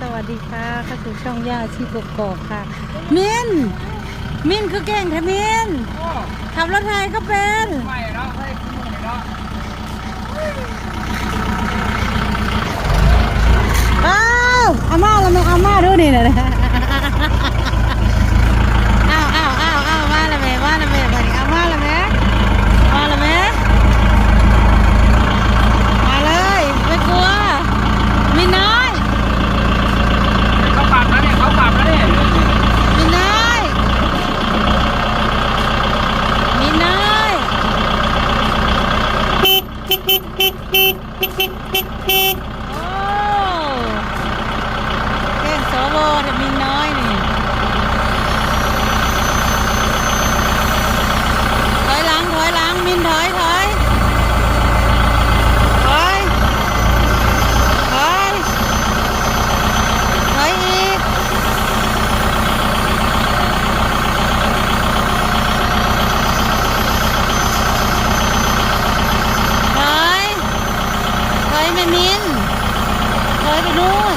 สวัสดีค่ะเข้าสู่ช่องย่าชีกกอกค่ะ มิน มินคือเก่งแท้มินโอ้ขับรถไทยก็เป็นไม่เนาะให้คุณหนุ่มเนาะ อ้าวอาม่าละมึงอาม่าดูนี่นะอ้าวอ้าวอ้าวอ้าวมาละแม่มาละแม่มาดิอาม่าละแม่มาละแม่มาเลยไม่กลัวมินน้อย เขาปรับแล้วเนี่ยเขาปรับแล้วเนี่ย มินน้อยมินน้อยโอ้เก่งสวแต่มินน้อยนี่ ถอยหลังถอยหลังมินถอยถอยถอยถอยถอยอีกถอยถอยไม่มิน ถ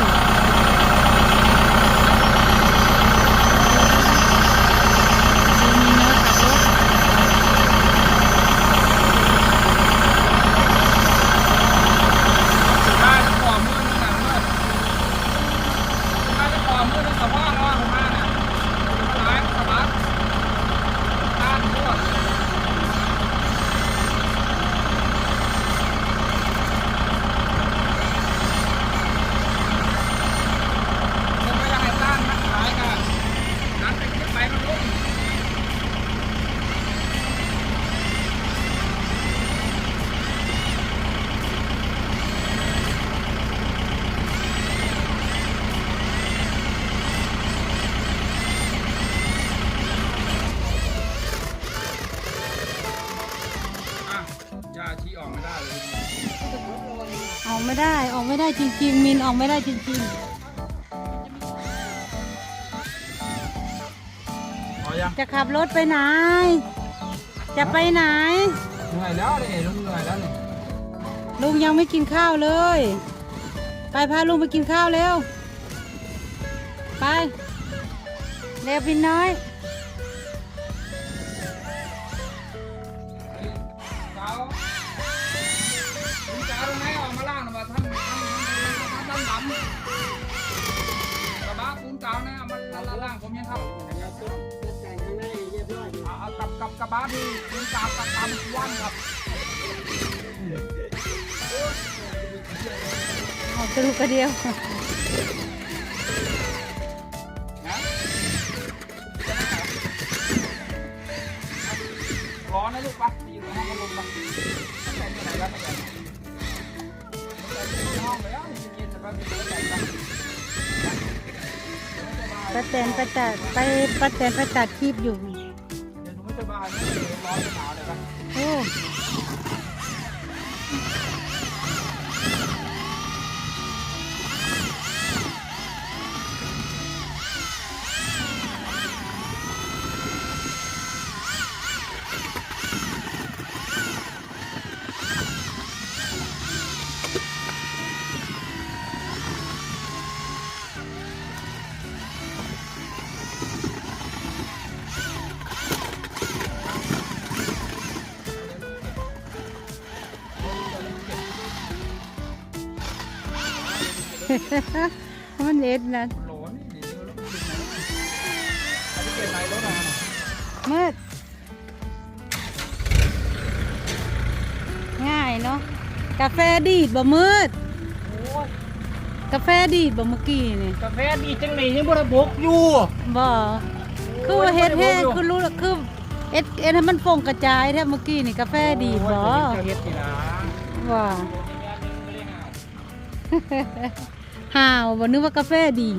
ออกไม่ได้ออกไม่ได้จริงๆมินออกไม่ได้จริงพอยังๆ จะขับรถไปไหน จะไปไหน เหนื่อยแล้วเนี่ยลุงเหนื่อยแล้วเนี่ยลุงยังไม่กินข้าวเลย ไปพาลุงไปกินข้าวเร็ว ไป เร็วพี่น้อยเจ้า อกมาล่านท่านท่านท่านท่านดำกระบะปูนกาวนะเอามาล่างผมยังครับเอากับกับกระบะดีปูนกาวกับตำว่านครับออกกระดูกกระเดียว ป้าแตนป้าจัดไปป้าแตนป้าจัดคีบอยู่ เดี๋ยวหนูไม่สบายนะเดี๋ยวร้อนจะหนาวเลยปะโอ้ มันเล็ดนะโหลนี่เดี๋ยวรถมันเป็นไงอันนี้เก็บไหนรถอะมืดง่ายเนาะกาแฟดีดบ่มืดโอ้ยกาแฟดีดบ่เมื่อกี้นี่กาแฟดีจังเลยยังบ่ได้บกอยู่บ่คือว่าเฮ็ดแห้งคือรู้คือเอ็ดเอ็ดให้มันฟงกระจายแท้เมื่อกี้นี่กาแฟดีดบ่โอ้ยเจ้าเฮาวบนึกว่ากาแฟดี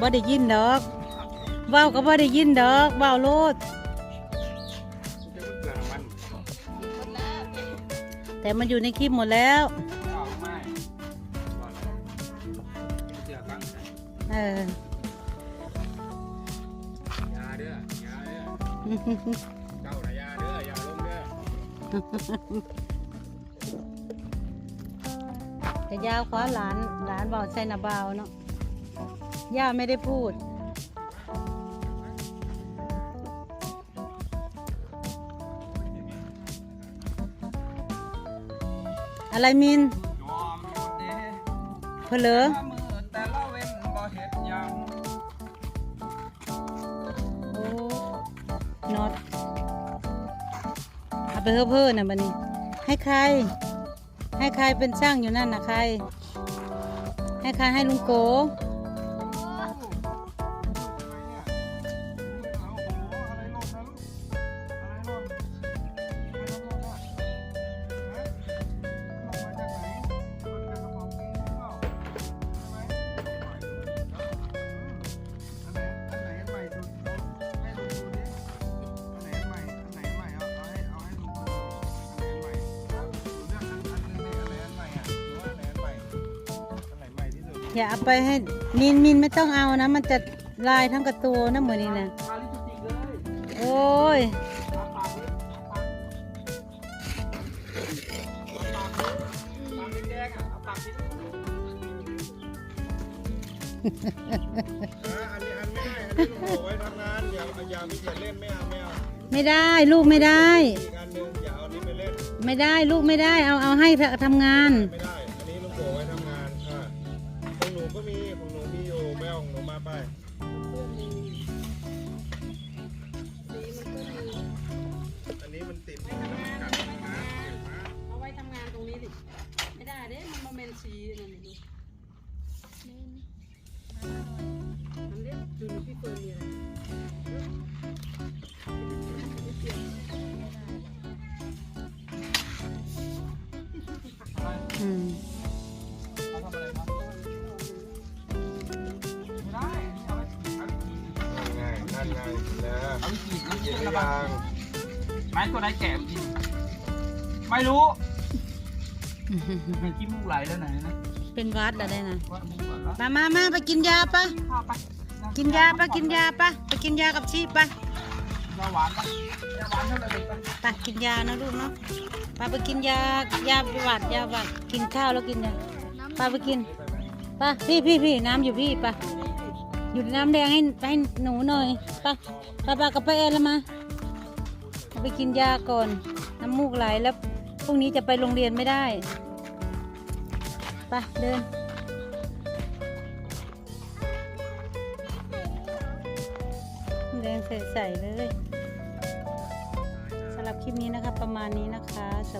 บ่ได้ยินดอกเว้าก็บ่ได้ยินดอกเว้าโลดจะเปลือกมันแต่มันอยู่ในคลิปหมดแล้วเออยาเด้อยาเด้อเจ้าน่ะยาเด้อยาลงเด้อแต่ยาวขวาหลานหลานบอกใส่นาบาเนาะ ย่าไม่ได้พูด อะไรมินเพนเหลอถ้ามือแต่ละเว้นบ่เฮ็ดหยังโอ้นอดเอาไปเพ้อเพ้อนะบันนี้ ให้ใคร ให้ใครเป็นช่างอยู่นั่นนะใคร ให้ใครให้ลุงโก อย่าเอาไปให้มินมินไม่ต้องเอานะ มันจะลายทั้งกระตัวนะเหมือนนี่นะโอ้ยไม่ได้ลูกไม่ได้ไปเล่นไม่ได้ลูกไม่ได้ เอาเอาให้ทำงานไม่ได้ อืมเขาทำอะไรครับไม่ได้เอาไปเอาไปกินนั่นไงนั่นไงแล้วเอาไปกินน้ำเยเชื่นอหมรือระบายัดงไม้ตัวไหนแก่กินไม่รู้มันกินมูกไหลแล้วไหนนะเป็นวัดอะไรนะว่ามูกก่อนละมามามาไปกินยาปะข้าวไปกินยาปะกินยาปะไปกินยากับชีปะ ยาหวานปะยาหวานเท่าไหร่ไปไปกินยานะลูกเนาะไปไปกินยายาหวัดยาหวัดกินข้าวแล้วกินยาไปไปกินไปพี่พี่พี่น้ำอยู่พี่ไปหยุดน้ำแดงให้ให้หนูหน่อยไปไปไปกับไปเอ็นแล้วมาไปกินยาก่อนน้ำมูกไหลแล้วพรุ่งนี้จะไปโรงเรียนไม่ได้ไปเดินแดงใสๆเลย ส